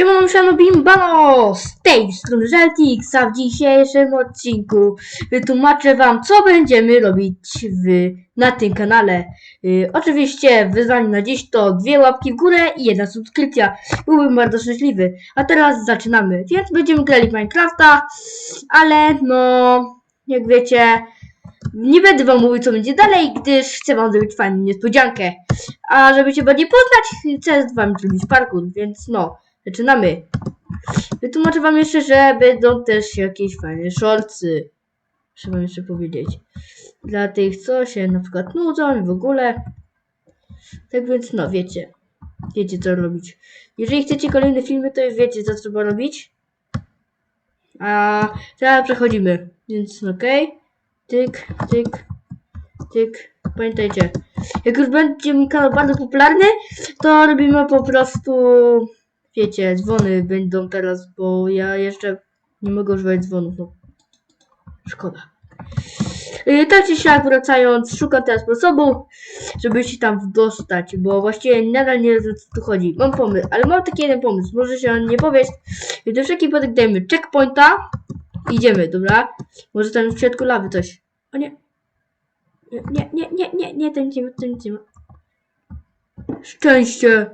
Siemano, siano, bimbano! Z tej strony Żeltix, a w dzisiejszym odcinku wytłumaczę wam, co będziemy robić w, na tym kanale. Y, oczywiście wyzwanie na dziś to dwie łapki w górę i jedna subskrypcja. Byłbym bardzo szczęśliwy. A teraz zaczynamy. Więc będziemy grali Minecrafta, ale no, jak wiecie, nie będę wam mówił, co będzie dalej, gdyż chcę wam zrobić fajną niespodziankę. A żeby się bardziej poznać, chcę z wami zrobić parkour, więc no. Zaczynamy. Wytłumaczę wam jeszcze, że będą też jakieś fajne szorcy. Trzeba jeszcze powiedzieć. Dla tych, co się na przykład nudzą w ogóle. Tak więc, no, wiecie. Wiecie, co robić. Jeżeli chcecie kolejne filmy, to już wiecie, co trzeba robić. A teraz przechodzimy. Więc, okej. Tyk, tyk, tyk. Pamiętajcie, jak już będzie mój kanał bardzo popularny, to robimy po prostu wiecie, dzwony będą teraz, bo ja jeszcze nie mogę używać dzwonów, no. Szkoda. Yy, tak czy siak wracając, szukam teraz sposobu, żeby się tam dostać, bo właściwie nadal nie wiem, co tu chodzi. Mam pomysł, ale mam taki jeden pomysł, może się on nie powieść. Do wszelki wypadek dajmy checkpointa. Idziemy, dobra? Może tam w środku lawy coś. O nie. Nie, nie, nie, nie, nie, nic nie ma, nic nie ma. Szczęście.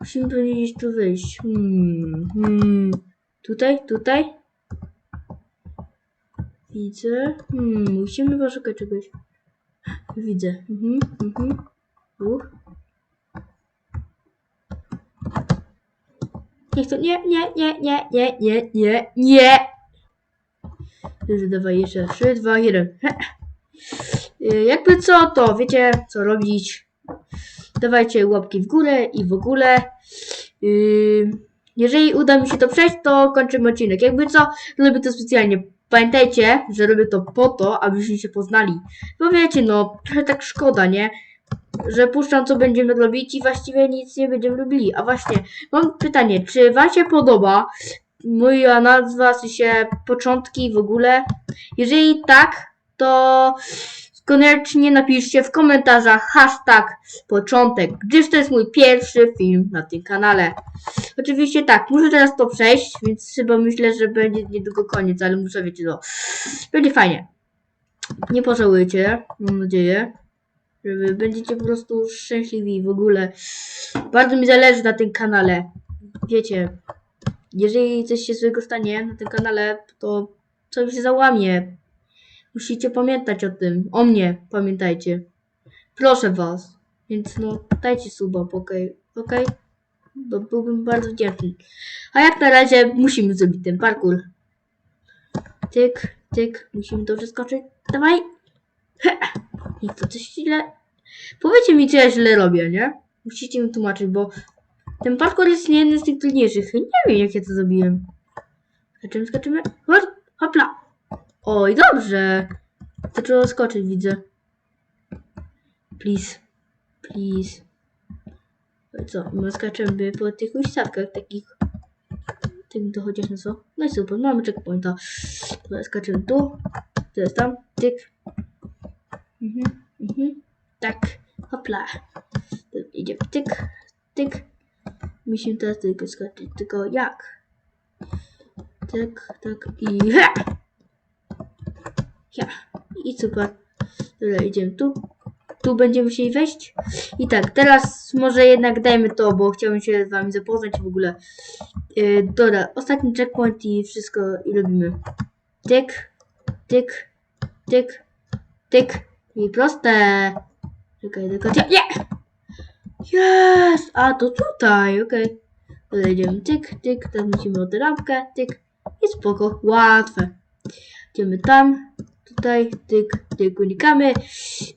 Musimy pewnie gdzieś tu wyjść. Hmm, hmm. Tutaj, tutaj. Widzę. Hmm, musimy poszukać czegoś. Widzę. Mhm, mhm. Uch. Niech to. Nie, nie, nie, nie, nie, nie, nie, nie. Dawaj jeszcze. 3, 2, 1. Jakby co, to wiecie, co robić. Dawajcie łapki w górę i w ogóle. Yy, jeżeli uda mi się to przejść, to kończymy odcinek. Jakby co, robię to specjalnie. Pamiętajcie, że robię to po to, abyśmy się poznali. Bo wiecie, no, trochę tak szkoda, nie? Że puszczam, co będziemy robić i właściwie nic nie będziemy robili. A właśnie, mam pytanie, czy wam się podoba moja nazwa, w sensie początki w ogóle? Jeżeli tak, to koniecznie napiszcie w komentarzach hashtag początek, gdyż to jest mój pierwszy film na tym kanale. Oczywiście tak, muszę teraz to przejść, więc chyba myślę, że będzie niedługo koniec, ale muszę, wiecie, no, będzie fajnie. Nie pożałujecie, mam nadzieję, że wy będziecie po prostu szczęśliwi w ogóle. Bardzo mi zależy na tym kanale. Wiecie, jeżeli coś się złego stanie na tym kanale, to coś się załamie. Musicie pamiętać o tym. O mnie pamiętajcie. Proszę was. Więc no, dajcie suba, okej? Okej? To byłbym bardzo wdzięczny. A jak na razie musimy zrobić ten parkour. Tyk, tyk. Musimy to przeskoczyć. Dawaj. He. Niech to coś źle... Powiedzcie mi, czy ja źle robię, nie? Musicie mi tłumaczyć, bo ten parkour jest jeden z tych trudniejszych. Nie wiem, jak ja to zrobiłem. Skaczymy, skaczymy. Hop, hopla. Oj, dobrze. Zaczęło skoczyć, widzę. Please. Please. No co? My skaczemy po tych huśtawkach takich. Tym to chociaż na co? No i super, mamy checkpointa. Teraz skaczemy tu. Teraz tam. Tyk. Mhm, mhm. Tak. Hopla. Idziemy. Tyk. Tyk. Musimy teraz tylko skoczyć. Tylko jak? Tak, tak i... Ha! Ja. I super. Dobra, idziemy tu. Tu będziemy musieli wejść. I tak, teraz może jednak dajmy to, bo chciałbym się z wami zapoznać w ogóle. Yy, dobra, ostatni checkpoint i wszystko i robimy. Tyk, tyk, tyk, tyk. I proste. Czekaj, tylko... Nie! Jest! A, to tutaj, okej. Okay. Idziemy tyk, tyk, teraz musimy o tę lampkę, tyk. I spoko, łatwe. Idziemy tam, tutaj, tyk, tyk, unikamy.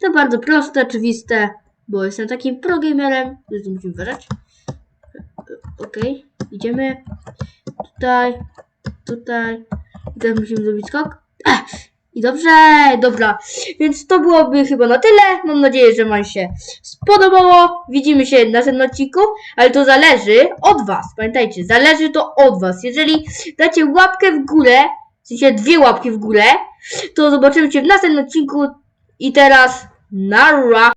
To bardzo proste, oczywiste, bo jestem takim progamerem, więc musimy uważać. Okej, okay. idziemy. Tutaj, tutaj. I teraz musimy zrobić skok. Ach, I dobrze, dobra. Więc to byłoby chyba na tyle. Mam nadzieję, że Wam się spodobało. Widzimy się w następnym odcinku, ale to zależy od Was. Pamiętajcie, zależy to od Was. Jeżeli dacie łapkę w górę, w sensie dwie łapki w górę, to zobaczymy się w następnym odcinku. I teraz, nara!